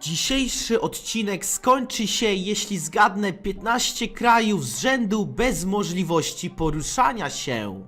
Dzisiejszy odcinek skończy się, jeśli zgadnę 15 krajów z rzędu bez możliwości poruszania się.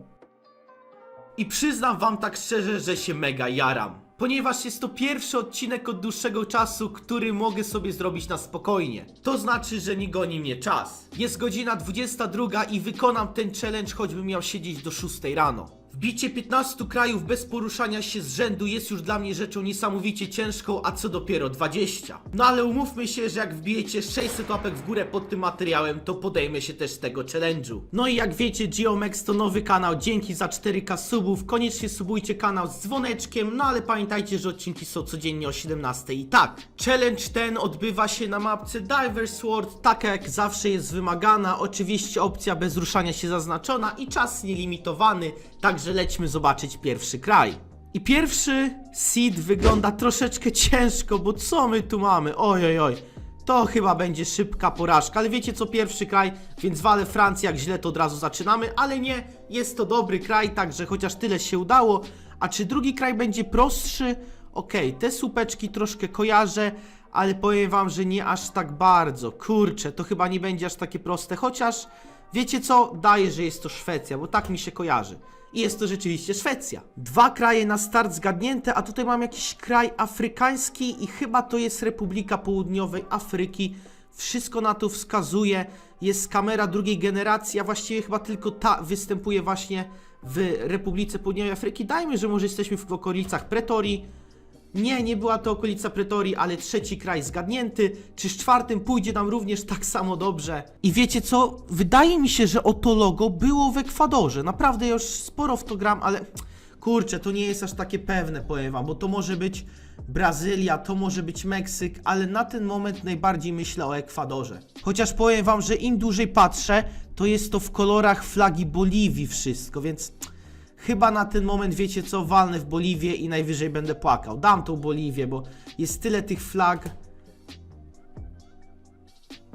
I przyznam wam tak szczerze, że się mega jaram. Ponieważ jest to pierwszy odcinek od dłuższego czasu, który mogę sobie zrobić na spokojnie. To znaczy, że nie goni mnie czas. Jest godzina 22 i wykonam ten challenge, choćbym miał siedzieć do 6 rano. Wbicie 15 krajów bez poruszania się z rzędu jest już dla mnie rzeczą niesamowicie ciężką, a co dopiero 20. No ale umówmy się, że jak wbijecie 600 łapek w górę pod tym materiałem, to podejmę się też tego challenge'u. No i jak wiecie, Geomex to nowy kanał, dzięki za 4k subów, koniecznie subujcie kanał z dzwoneczkiem, no ale pamiętajcie, że odcinki są codziennie o 17 i tak. Challenge ten odbywa się na mapce Diver Sword, taka jak zawsze jest wymagana, oczywiście opcja bez ruszania się zaznaczona i czas nielimitowany, także lećmy zobaczyć pierwszy kraj. I pierwszy seed wygląda troszeczkę ciężko, bo co my tu mamy? Oj, oj, oj. To chyba będzie szybka porażka, ale wiecie co, pierwszy kraj, więc walę Francję, jak źle to od razu zaczynamy, ale nie, jest to dobry kraj, także chociaż tyle się udało. A czy drugi kraj będzie prostszy? Okej, te słupeczki troszkę kojarzę, ale powiem wam, że nie aż tak bardzo. Kurczę, to chyba nie będzie aż takie proste, chociaż wiecie co, daję, że jest to Szwecja, bo tak mi się kojarzy. I jest to rzeczywiście Szwecja. Dwa kraje na start zgadnięte, a tutaj mam jakiś kraj afrykański i chyba to jest Republika Południowej Afryki. Wszystko na to wskazuje. Jest kamera drugiej generacji, a właściwie chyba tylko ta występuje właśnie w Republice Południowej Afryki. Dajmy, że może jesteśmy w okolicach Pretorii. Nie, nie była to okolica Pretorii, ale trzeci kraj zgadnięty. Czy z czwartym pójdzie nam również tak samo dobrze? I wiecie co? Wydaje mi się, że oto logo było w Ekwadorze. Naprawdę już sporo w to gram, ale kurczę, to nie jest aż takie pewne, powiem wam, bo to może być Brazylia, to może być Meksyk, ale na ten moment najbardziej myślę o Ekwadorze. Chociaż powiem wam, że im dłużej patrzę, to jest to w kolorach flagi Boliwii wszystko, więc Chyba na ten moment wiecie co, walnę w Boliwię i najwyżej będę płakał. Dam tą Boliwię, bo jest tyle tych flag.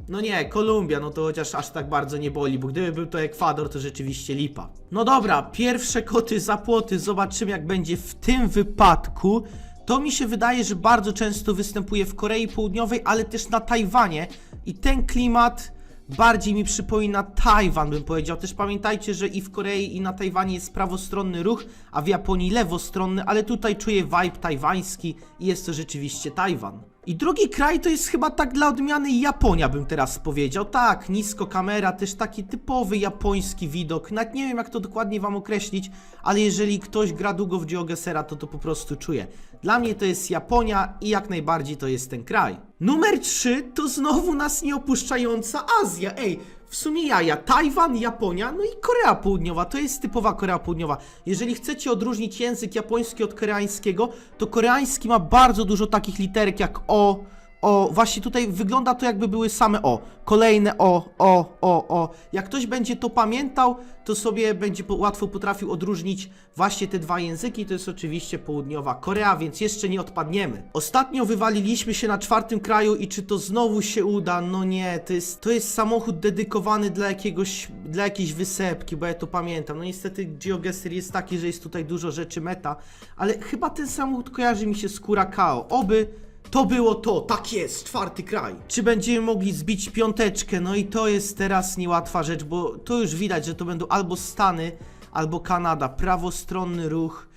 No nie, Kolumbia, no to chociaż aż tak bardzo nie boli, bo gdyby był to Ekwador, to rzeczywiście lipa. No dobra, pierwsze koty za płoty, zobaczymy jak będzie w tym wypadku. To mi się wydaje, że bardzo często występuje w Korei Południowej, ale też na Tajwanie i ten klimat bardziej mi przypomina Tajwan, bym powiedział. Też pamiętajcie, że i w Korei, i na Tajwanie jest prawostronny ruch, a w Japonii lewostronny, ale tutaj czuję vibe tajwański i jest to rzeczywiście Tajwan. I drugi kraj to jest chyba tak dla odmiany Japonia, bym teraz powiedział. Tak, nisko kamera, też taki typowy japoński widok. Nawet nie wiem, jak to dokładnie wam określić, ale jeżeli ktoś gra długo w GeoGesera, to to po prostu czuje. Dla mnie to jest Japonia i jak najbardziej to jest ten kraj. Numer 3 to znowu nas nieopuszczająca Azja. Ej, w sumie jaja. Tajwan, Japonia, no i Korea Południowa. To jest typowa Korea Południowa. Jeżeli chcecie odróżnić język japoński od koreańskiego, to koreański ma bardzo dużo takich literek jak O, O. Właśnie tutaj wygląda to jakby były same O. Kolejne O, O, O, O. Jak ktoś będzie to pamiętał, to sobie będzie łatwo potrafił odróżnić właśnie te dwa języki. To jest oczywiście południowa Korea, więc jeszcze nie odpadniemy. Ostatnio wywaliliśmy się na czwartym kraju i czy to znowu się uda? No nie, to jest, to jest samochód dedykowany dla jakiegoś, dla jakiejś wysepki, bo ja to pamiętam. No niestety GeoGuessr jest taki, że jest tutaj dużo rzeczy meta, ale chyba ten samochód kojarzy mi się z Curacao. Oby to było to, tak jest, czwarty kraj. Czy będziemy mogli zbić piąteczkę? No i to jest teraz niełatwa rzecz, bo to już widać, że to będą albo Stany, albo Kanada. Prawostronny ruch.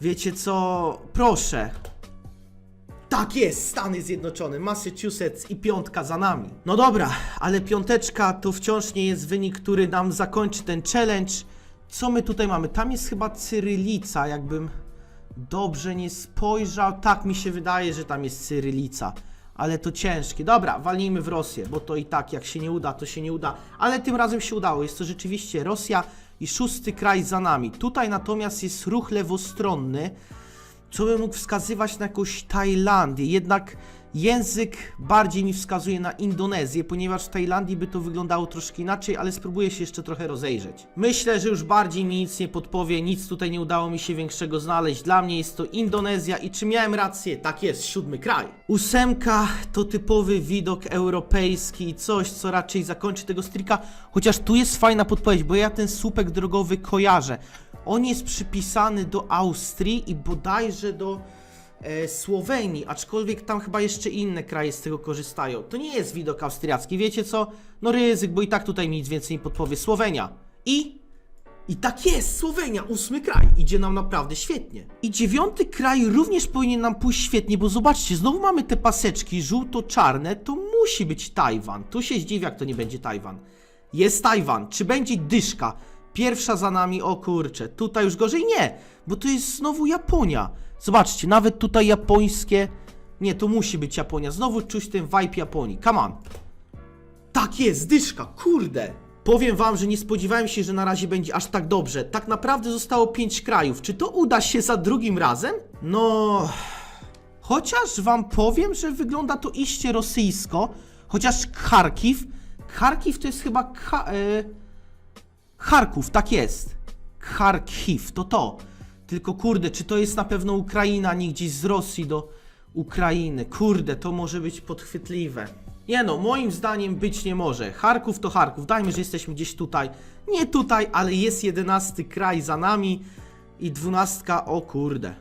Wiecie co? Proszę. Tak jest, Stany Zjednoczone, Massachusetts i piątka za nami. No dobra, ale piąteczka to wciąż nie jest wynik, który nam zakończy ten challenge. Co my tutaj mamy? Tam jest chyba cyrylica, jakbym dobrze nie spojrzał. Tak mi się wydaje, że tam jest cyrylica. Ale to ciężkie. Dobra, walnijmy w Rosję, bo to i tak jak się nie uda, to się nie uda. Ale tym razem się udało. Jest to rzeczywiście Rosja i szósty kraj za nami. Tutaj natomiast jest ruch lewostronny co by mógł wskazywać na jakąś Tajlandię. Jednak język bardziej mi wskazuje na Indonezję, ponieważ w Tajlandii by to wyglądało troszkę inaczej, ale spróbuję się jeszcze trochę rozejrzeć. Myślę, że już bardziej mi nic nie podpowie, nic tutaj nie udało mi się większego znaleźć. Dla mnie jest to Indonezja i czy miałem rację? Tak jest, siódmy kraj. Ósemka to typowy widok europejski i coś, co raczej zakończy tego strika, chociaż tu jest fajna podpowiedź, bo ja ten słupek drogowy kojarzę. On jest przypisany do Austrii i bodajże do Słowenii, aczkolwiek tam chyba jeszcze inne kraje z tego korzystają. To nie jest widok austriacki, wiecie co? No ryzyk, bo i tak tutaj nic więcej nie podpowie. Słowenia. I i tak jest, Słowenia, ósmy kraj. Idzie nam naprawdę świetnie. I dziewiąty kraj również powinien nam pójść świetnie, bo zobaczcie, znowu mamy te paseczki żółto-czarne, to musi być Tajwan. Tu się zdziwię, jak to nie będzie Tajwan. Jest Tajwan. Czy będzie dyszka? Pierwsza za nami, o kurczę. Tutaj już gorzej nie, bo to jest znowu Japonia. Zobaczcie, nawet tutaj japońskie... Nie, to musi być Japonia. Znowu czuć ten vibe Japonii. Come on. Tak jest, dyszka, kurde. Powiem wam, że nie spodziewałem się, że na razie będzie aż tak dobrze. Tak naprawdę zostało 5 krajów. Czy to uda się za drugim razem? No. Chociaż wam powiem, że wygląda to iście rosyjsko. Chociaż Charkiw. Charkiw to jest chyba. Ka e Charków, tak jest. Charkiw, to to. Tylko kurde, czy to jest na pewno Ukraina, nie gdzieś z Rosji do Ukrainy? Kurde, to może być podchwytliwe. Nie no, moim zdaniem być nie może. Charków to Charków, dajmy, że jesteśmy gdzieś tutaj. Nie tutaj, ale jest jedenasty kraj za nami i dwunastka, o kurde.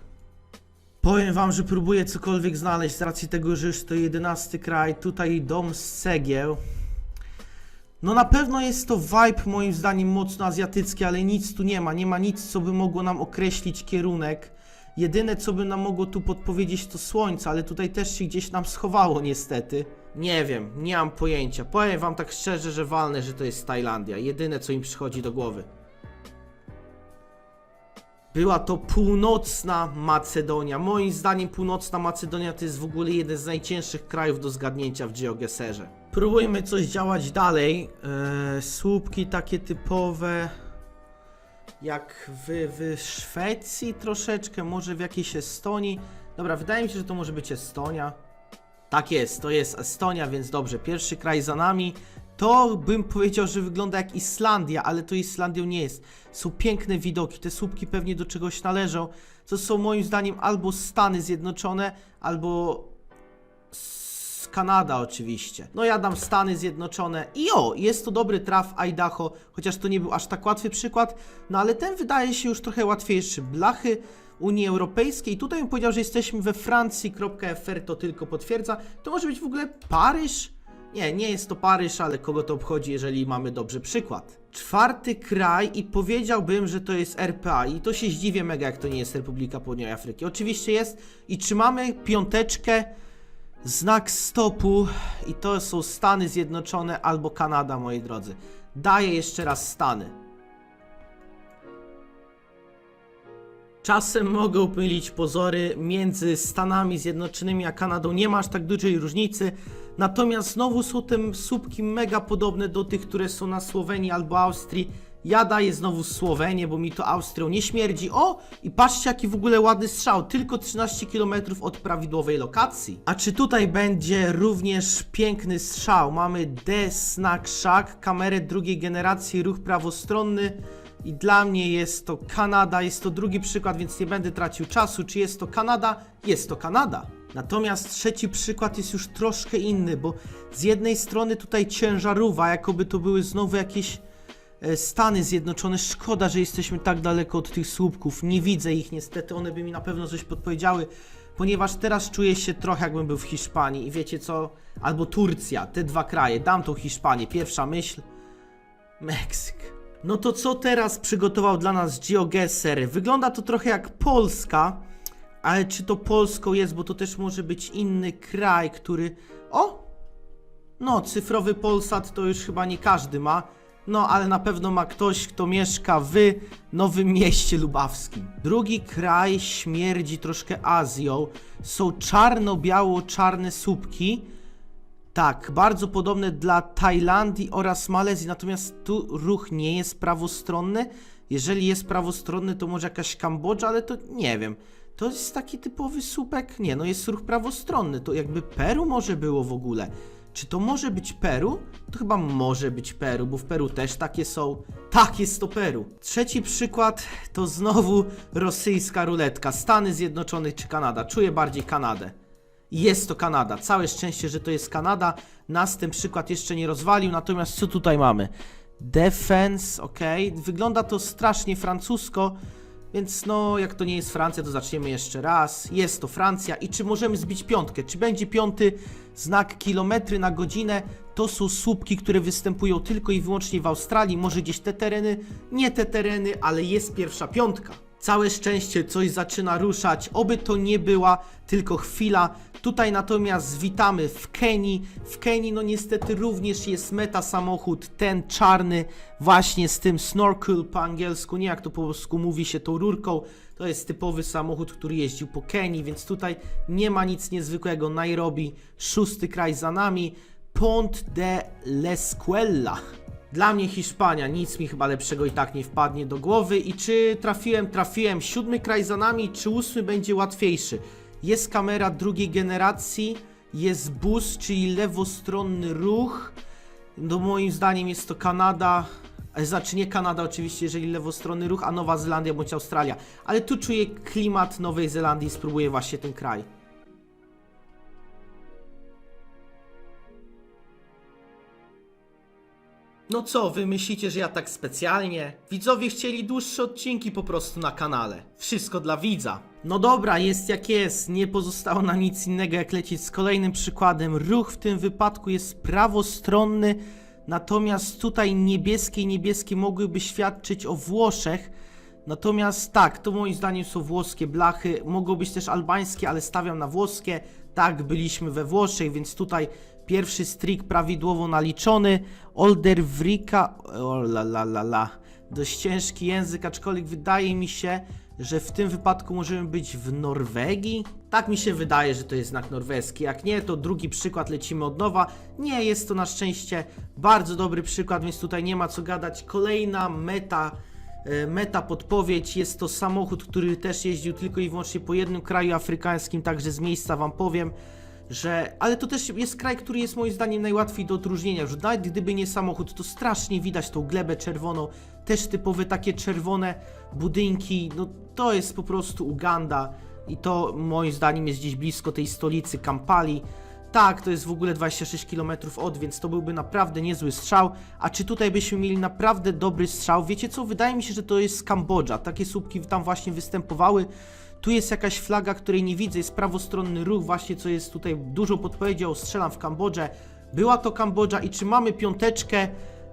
Powiem wam, że próbuję cokolwiek znaleźć z racji tego, że już to jedenasty kraj, tutaj dom z cegieł. No na pewno jest to vibe moim zdaniem mocno azjatycki, ale nic tu nie ma. Nie ma nic, co by mogło nam określić kierunek. Jedyne, co by nam mogło tu podpowiedzieć, to słońce, ale tutaj też się gdzieś nam schowało niestety. Nie wiem, nie mam pojęcia. Powiem wam tak szczerze, że walnę, że to jest Tajlandia. Jedyne, co im przychodzi do głowy. Była to północna Macedonia. Moim zdaniem północna Macedonia to jest w ogóle jeden z najcięższych krajów do zgadnięcia w GeoGuessrze. Próbujmy coś działać dalej. Eee, słupki takie typowe. Jak w, w Szwecji troszeczkę, może w jakiejś Estonii. Dobra, wydaje mi się, że to może być Estonia. Tak jest, to jest Estonia, więc dobrze. Pierwszy kraj za nami. To bym powiedział, że wygląda jak Islandia, ale to Islandią nie jest. Są piękne widoki, te słupki pewnie do czegoś należą. To są moim zdaniem albo Stany Zjednoczone, albo Kanada oczywiście. No ja dam Stany Zjednoczone i o, jest to dobry traf Idaho, chociaż to nie był aż tak łatwy przykład, no ale ten wydaje się już trochę łatwiejszy. Blachy Unii Europejskiej, tutaj bym powiedział, że jesteśmy we Francji.fr to tylko potwierdza. To może być w ogóle Paryż? Nie, nie jest to Paryż, ale kogo to obchodzi, jeżeli mamy dobry przykład. Czwarty kraj i powiedziałbym, że to jest RPA i to się zdziwię mega, jak to nie jest Republika Południowej Afryki. Oczywiście jest i trzymamy piąteczkę, znak stopu i to są Stany Zjednoczone albo Kanada, moi drodzy. Daję jeszcze raz Stany. Czasem mogą mylić pozory między Stanami Zjednoczonymi a Kanadą, nie ma aż tak dużej różnicy. Natomiast znowu są te słupki mega podobne do tych, które są na Słowenii albo Austrii. Ja daję znowu Słowenię, bo mi to Austrią nie śmierdzi. O! I patrzcie, jaki w ogóle ładny strzał. Tylko 13 km od prawidłowej lokacji. A czy tutaj będzie również piękny strzał? Mamy D-Snack Shack, kamerę drugiej generacji, ruch prawostronny. I dla mnie jest to Kanada, jest to drugi przykład, więc nie będę tracił czasu. Czy jest to Kanada? Jest to Kanada. Natomiast trzeci przykład jest już troszkę inny, bo z jednej strony tutaj ciężarówka, jakoby to były znowu jakieś Stany Zjednoczone. Szkoda, że jesteśmy tak daleko od tych słupków. Nie widzę ich niestety, one by mi na pewno coś podpowiedziały, ponieważ teraz czuję się trochę jakbym był w Hiszpanii i wiecie co? Albo Turcja, te dwa kraje. Dam tą Hiszpanię. Pierwsza myśl. Meksyk. No to co teraz przygotował dla nas GeoGuessr? Wygląda to trochę jak Polska, ale czy to Polską jest, bo to też może być inny kraj, który... O! No, cyfrowy Polsat to już chyba nie każdy ma. No, ale na pewno ma ktoś, kto mieszka w Nowym Mieście Lubawskim. Drugi kraj śmierdzi troszkę Azją. Są czarno-biało-czarne słupki. Tak, bardzo podobne dla Tajlandii oraz Malezji, natomiast tu ruch nie jest prawostronny. Jeżeli jest prawostronny, to może jakaś Kambodża, ale to nie wiem. To jest taki typowy słupek? Nie, no jest ruch prawostronny. To jakby Peru może było w ogóle. Czy to może być Peru? To chyba może być Peru, bo w Peru też takie są. Tak, jest to Peru. Trzeci przykład to znowu rosyjska ruletka. Stany Zjednoczone czy Kanada? Czuję bardziej Kanadę. Jest to Kanada. Całe szczęście, że to jest Kanada. Nas ten przykład jeszcze nie rozwalił. Natomiast co tutaj mamy? Defense, ok. Wygląda to strasznie francusko. Więc no, jak to nie jest Francja, to zaczniemy jeszcze raz. Jest to Francja i czy możemy zbić piątkę? Czy będzie piąty znak kilometry na godzinę? To są słupki, które występują tylko i wyłącznie w Australii. Może gdzieś te tereny? Nie te tereny, ale jest pierwsza piątka. Całe szczęście coś zaczyna ruszać, oby to nie była tylko chwila. Tutaj natomiast witamy w Kenii. W Kenii no niestety również jest meta samochód, ten czarny właśnie z tym snorkel po angielsku, nie jak to po polsku mówi się tą rurką. To jest typowy samochód, który jeździł po Kenii, więc tutaj nie ma nic niezwykłego. Nairobi, szósty kraj za nami. Pont de l'Escuela. Dla mnie Hiszpania, nic mi chyba lepszego i tak nie wpadnie do głowy. I czy trafiłem, trafiłem. Siódmy kraj za nami, czy ósmy będzie łatwiejszy? Jest kamera drugiej generacji, jest bus, czyli lewostronny ruch. No moim zdaniem jest to Kanada, e, znaczy nie Kanada oczywiście, jeżeli lewostronny ruch, a Nowa Zelandia bądź Australia. Ale tu czuję klimat Nowej Zelandii, spróbuję właśnie ten kraj. No co, wy myślicie, że ja tak specjalnie? Widzowie chcieli dłuższe odcinki po prostu na kanale. Wszystko dla widza. No dobra, jest jak jest. Nie pozostało nam nic innego jak lecieć z kolejnym przykładem. Ruch w tym wypadku jest prawostronny, natomiast tutaj niebieskie i niebieskie mogłyby świadczyć o Włoszech. Natomiast tak, to moim zdaniem są włoskie blachy, mogą być też albańskie, ale stawiam na włoskie. Tak, byliśmy we Włoszech, więc tutaj pierwszy strik prawidłowo naliczony. Oldervrika, o la la la la, dość ciężki język, aczkolwiek wydaje mi się, że w tym wypadku możemy być w Norwegii. Tak mi się wydaje, że to jest znak norweski. Jak nie, to drugi przykład lecimy od nowa. Nie, jest to na szczęście bardzo dobry przykład, więc tutaj nie ma co gadać. Kolejna meta E, Meta podpowiedź jest to samochód, który też jeździł tylko i wyłącznie po jednym kraju afrykańskim, także z miejsca wam powiem, że. Ale to też jest kraj, który jest moim zdaniem najłatwiej do odróżnienia. Że nawet gdyby nie samochód, to strasznie widać tą glebę czerwoną. Też typowe takie czerwone budynki. No to jest po prostu Uganda. I to moim zdaniem jest gdzieś blisko tej stolicy Kampali. Tak, to jest w ogóle 26 km od, więc to byłby naprawdę niezły strzał. A czy tutaj byśmy mieli naprawdę dobry strzał? Wiecie co? Wydaje mi się, że to jest Kambodża. Takie słupki tam właśnie występowały. Tu jest jakaś flaga, której nie widzę. Jest prawostronny ruch, właśnie co jest tutaj dużo podpowiedział. Strzelam w Kambodżę. Była to Kambodża i czy mamy piąteczkę?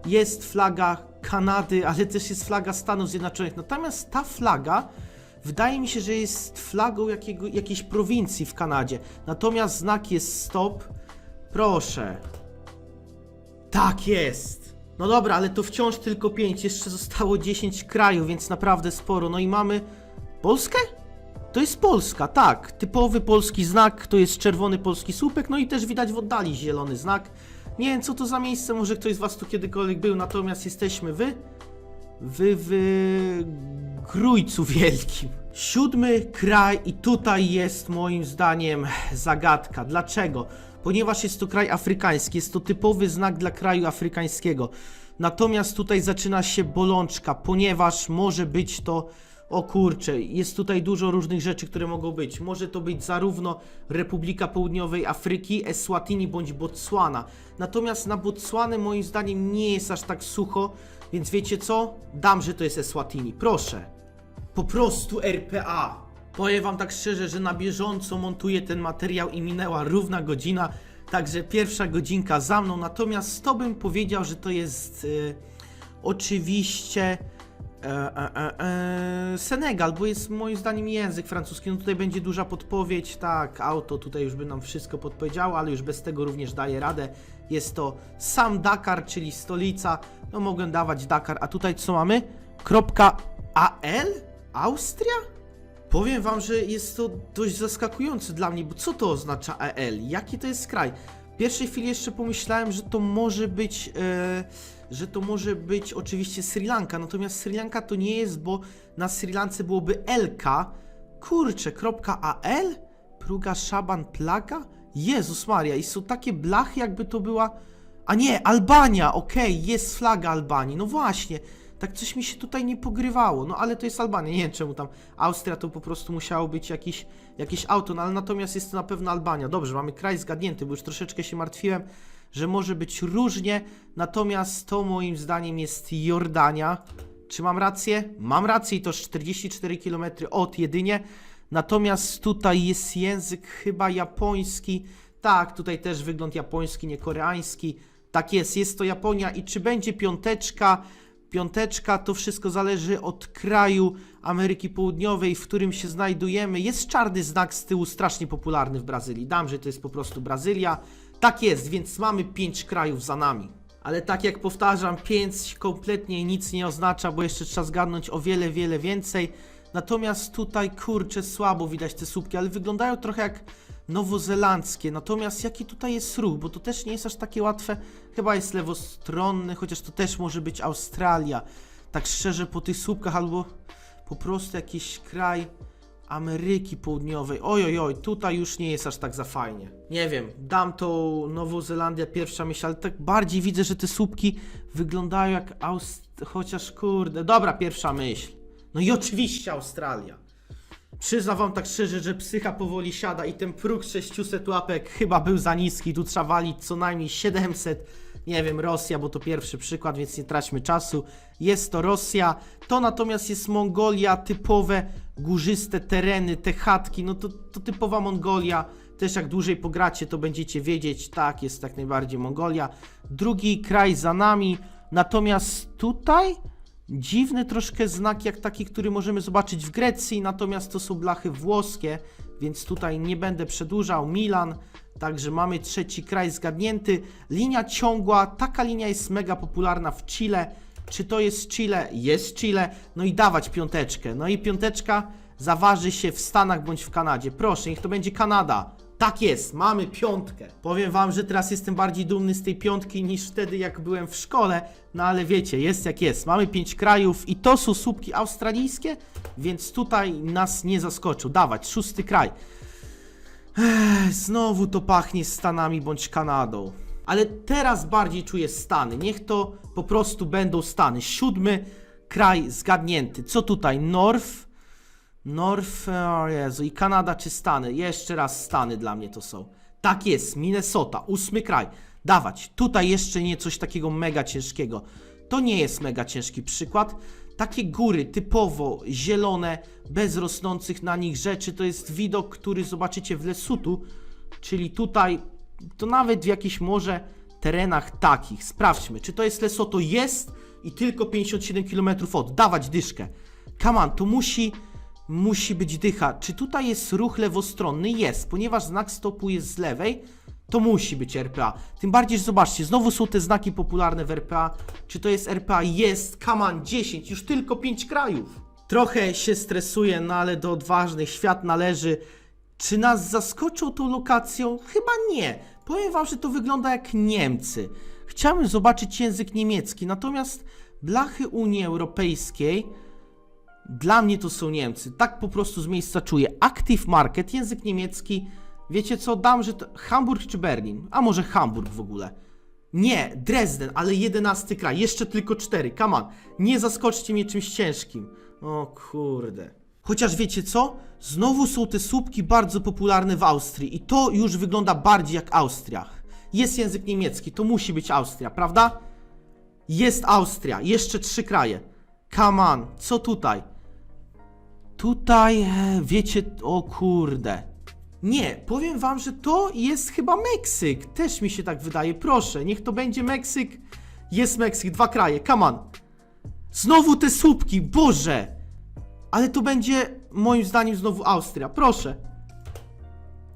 Jest flaga Kanady, ale też jest flaga Stanów Zjednoczonych. Natomiast ta flaga Wydaje mi się, że jest flagą jakiego, jakiejś prowincji w Kanadzie. Natomiast znak jest stop. Proszę. Tak jest. No dobra, ale to wciąż tylko 5. Jeszcze zostało 10 krajów, więc naprawdę sporo. No i mamy Polskę? To jest Polska, tak. Typowy polski znak, to jest czerwony polski słupek, no i też widać w oddali zielony znak. Nie wiem, co to za miejsce, może ktoś z Was tu kiedykolwiek był, natomiast jesteśmy wy w, w Grójcu Wielkim. Siódmy kraj i tutaj jest moim zdaniem zagadka. Dlaczego? Ponieważ jest to kraj afrykański, jest to typowy znak dla kraju afrykańskiego. Natomiast tutaj zaczyna się bolączka, ponieważ może być to o kurczę, jest tutaj dużo różnych rzeczy, które mogą być. Może to być zarówno Republika Południowej Afryki, Eswatini bądź Botswana. Natomiast na Botswanę moim zdaniem nie jest aż tak sucho, więc wiecie co? Dam, że to jest Eswatini. Proszę. Po prostu RPA. Powiem wam tak szczerze, że na bieżąco montuję ten materiał i minęła równa godzina, także pierwsza godzinka za mną. Natomiast to bym powiedział, że to jest e, oczywiście e, e, e, e, Senegal, bo jest moim zdaniem język francuski. No tutaj będzie duża podpowiedź. Tak, auto tutaj już by nam wszystko podpowiedziało, ale już bez tego również daje radę. Jest to sam Dakar, czyli stolica. No mogę dawać Dakar, a tutaj co mamy? Kropka AL? Austria? Powiem wam, że jest to dość zaskakujące dla mnie, bo co to oznacza AL? Jaki to jest kraj? W pierwszej chwili jeszcze pomyślałem, że to może być, e, że to może być oczywiście Sri Lanka, natomiast Sri Lanka to nie jest, bo na Sri Lance byłoby LK. Kurczę, kropka AL? Pruga Szaban Plaga? Jezus Maria, i są takie blachy, jakby to była... A nie, Albania, okej, jest flaga Albanii, no właśnie. Tak coś mi się tutaj nie pogrywało, no ale to jest Albania, nie wiem czemu tam Austria to po prostu musiało być jakiś, jakieś auto, no ale natomiast jest to na pewno Albania. Dobrze, mamy kraj zgadnięty, bo już troszeczkę się martwiłem, że może być różnie, natomiast to moim zdaniem jest Jordania. Czy mam rację? Mam rację i to 44 km od jedynie. Natomiast tutaj jest język chyba japoński. Tak, tutaj też wygląd japoński, nie koreański. Tak jest, jest to Japonia i czy będzie piąteczka? Piąteczka to wszystko zależy od kraju Ameryki Południowej, w którym się znajdujemy. Jest czarny znak z tyłu, strasznie popularny w Brazylii. Dam, że to jest po prostu Brazylia. Tak jest, więc mamy pięć krajów za nami. Ale tak jak powtarzam, pięć kompletnie nic nie oznacza, bo jeszcze trzeba zgadnąć o wiele, wiele więcej. Natomiast tutaj, kurczę, słabo widać te słupki, ale wyglądają trochę jak nowozelandzkie. Natomiast jaki tutaj jest ruch, bo to też nie jest aż takie łatwe. Chyba jest lewostronny, chociaż to też może być Australia. Tak szczerze, po tych słupkach albo po prostu jakiś kraj Ameryki Południowej. Oj, oj, oj, tutaj już nie jest aż tak za fajnie. Nie wiem, dam to Nową Zelandia pierwsza myśl, ale tak bardziej widzę, że te słupki wyglądają jak Aust... Chociaż kurde, dobra, pierwsza myśl. No i oczywiście Australia. Przyznam wam tak szczerze, że psycha powoli siada i ten próg 600 łapek chyba był za niski. Tu trzeba walić co najmniej 700. Nie wiem, Rosja, bo to pierwszy przykład, więc nie traćmy czasu. Jest to Rosja. To natomiast jest Mongolia, typowe górzyste tereny, te chatki. No to, to typowa Mongolia. Też jak dłużej pogracie, to będziecie wiedzieć. Tak, jest tak najbardziej Mongolia. Drugi kraj za nami. Natomiast tutaj Dziwny troszkę znak jak taki, który możemy zobaczyć w Grecji, natomiast to są blachy włoskie, więc tutaj nie będę przedłużał. Milan, także mamy trzeci kraj zgadnięty. Linia ciągła, taka linia jest mega popularna w Chile. Czy to jest Chile? Jest Chile. No i dawać piąteczkę. No i piąteczka zaważy się w Stanach bądź w Kanadzie. Proszę, niech to będzie Kanada. Tak jest, mamy piątkę. Powiem wam, że teraz jestem bardziej dumny z tej piątki niż wtedy, jak byłem w szkole, no ale wiecie, jest jak jest. Mamy pięć krajów i to są słupki australijskie, więc tutaj nas nie zaskoczył. Dawać, szósty kraj. Ech, znowu to pachnie Stanami bądź Kanadą. Ale teraz bardziej czuję Stany. Niech to po prostu będą Stany. Siódmy kraj zgadnięty. Co tutaj? North. North, o Jezu, i Kanada czy Stany? Jeszcze raz Stany dla mnie to są. Tak jest, Minnesota, ósmy kraj. Dawać, tutaj jeszcze nie coś takiego mega ciężkiego. To nie jest mega ciężki przykład. Takie góry typowo zielone, bez rosnących na nich rzeczy, to jest widok, który zobaczycie w Lesutu, czyli tutaj, to nawet w jakichś może terenach takich. Sprawdźmy, czy to jest Lesoto? Jest i tylko 57 km od. Dawać dyszkę. On, tu musi musi być dycha. Czy tutaj jest ruch lewostronny? Jest, ponieważ znak stopu jest z lewej, to musi być RPA. Tym bardziej, że zobaczcie, znowu są te znaki popularne w RPA. Czy to jest RPA? Jest, on, 10, już tylko 5 krajów. Trochę się stresuję, no ale do odważnych świat należy. Czy nas zaskoczą tą lokacją? Chyba nie. Powiem wam, że to wygląda jak Niemcy. Chciałem zobaczyć język niemiecki, natomiast blachy Unii Europejskiej dla mnie to są Niemcy. Tak po prostu z miejsca czuję. Active Market, język niemiecki. Wiecie co, dam, że to Hamburg czy Berlin? A może Hamburg w ogóle? Nie, Dresden, ale jedenasty kraj. Jeszcze tylko cztery. Come on. Nie zaskoczcie mnie czymś ciężkim. O kurde. Chociaż wiecie co? Znowu są te słupki bardzo popularne w Austrii i to już wygląda bardziej jak Austria. Jest język niemiecki, to musi być Austria, prawda? Jest Austria, jeszcze trzy kraje. Come on, co tutaj? Tutaj, e, wiecie, o kurde. Nie, powiem wam, że to jest chyba Meksyk. Też mi się tak wydaje. Proszę, niech to będzie Meksyk. Jest Meksyk, dwa kraje, come on. Znowu te słupki, Boże. Ale to będzie, moim zdaniem, znowu Austria. Proszę.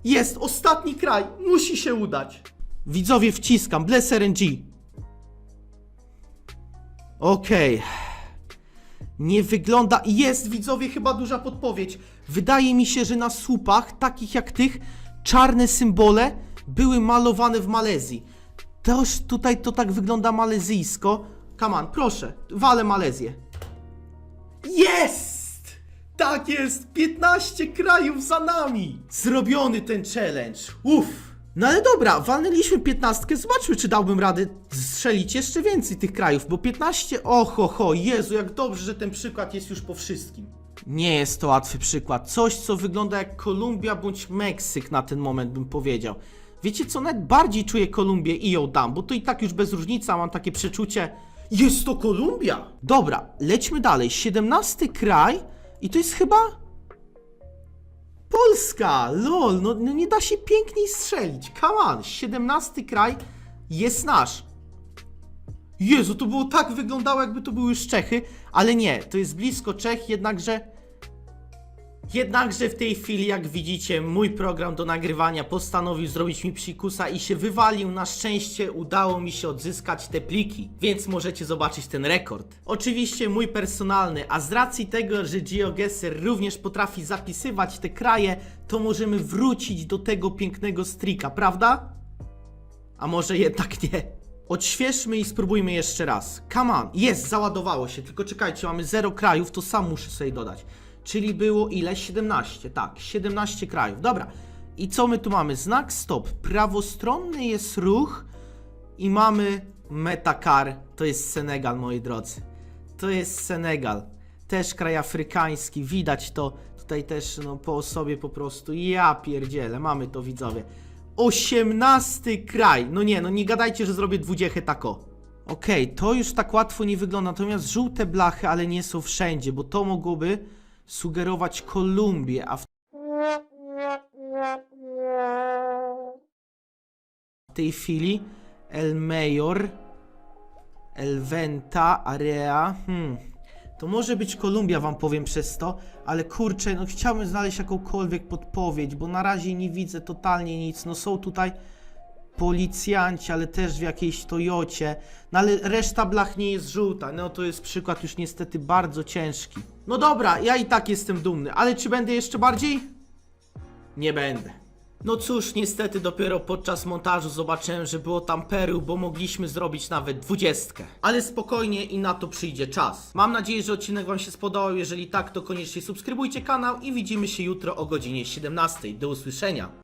Jest, ostatni kraj. Musi się udać. Widzowie, wciskam. Bless RNG. Okej. Nie wygląda. Jest, widzowie, chyba duża podpowiedź. Wydaje mi się, że na słupach, takich jak tych, czarne symbole były malowane w Malezji. Toż tutaj to tak wygląda malezyjsko. On, proszę, walę Malezję. Jest! Tak jest! 15 krajów za nami! Zrobiony ten challenge. Uff! No ale dobra, walnęliśmy 15, zobaczmy czy dałbym radę strzelić jeszcze więcej tych krajów, bo 15, oho ho, Jezu, jak dobrze, że ten przykład jest już po wszystkim. Nie jest to łatwy przykład, coś co wygląda jak Kolumbia bądź Meksyk na ten moment bym powiedział. Wiecie co, nawet bardziej czuję Kolumbię i ją dam, bo to i tak już bez różnicy, mam takie przeczucie. Jest to Kolumbia! Dobra, lećmy dalej. 17 kraj i to jest chyba... Polska! Lol, no, no nie da się piękniej strzelić. Come on, 17 kraj jest nasz. Jezu, to było tak wyglądało, jakby to były już Czechy, ale nie, to jest blisko Czech, jednakże. Jednakże w tej chwili, jak widzicie, mój program do nagrywania postanowił zrobić mi psikusa i się wywalił. Na szczęście udało mi się odzyskać te pliki, więc możecie zobaczyć ten rekord. Oczywiście mój personalny, a z racji tego, że GeoGuessr również potrafi zapisywać te kraje, to możemy wrócić do tego pięknego strika, prawda? A może jednak nie? Odświeżmy i spróbujmy jeszcze raz. Come on, jest, załadowało się, tylko czekajcie, mamy 0 krajów, to sam muszę sobie dodać. Czyli było ile? 17, tak, 17 krajów. Dobra. I co my tu mamy? Znak stop. Prawostronny jest ruch i mamy Metakar. To jest Senegal, moi drodzy. To jest Senegal. Też kraj afrykański, widać to tutaj też no, po osobie po prostu. Ja pierdzielę, mamy to widzowie. 18 kraj. No nie, no nie gadajcie, że zrobię 20 tako. Okej, to już tak łatwo nie wygląda. Natomiast żółte blachy, ale nie są wszędzie, bo to mogłoby sugerować Kolumbię, a w tej chwili El Mayor, El Venta, Area. Hmm. To może być Kolumbia, wam powiem przez to, ale kurczę, no chciałbym znaleźć jakąkolwiek podpowiedź, bo na razie nie widzę totalnie nic. No są tutaj policjanci, ale też w jakiejś Toyocie. No ale reszta blach nie jest żółta. No to jest przykład już niestety bardzo ciężki. No dobra, ja i tak jestem dumny, ale czy będę jeszcze bardziej? Nie będę. No cóż, niestety dopiero podczas montażu zobaczyłem, że było tam Peru, bo mogliśmy zrobić nawet dwudziestkę. Ale spokojnie i na to przyjdzie czas. Mam nadzieję, że odcinek Wam się spodobał. Jeżeli tak, to koniecznie subskrybujcie kanał i widzimy się jutro o godzinie 17. Do usłyszenia.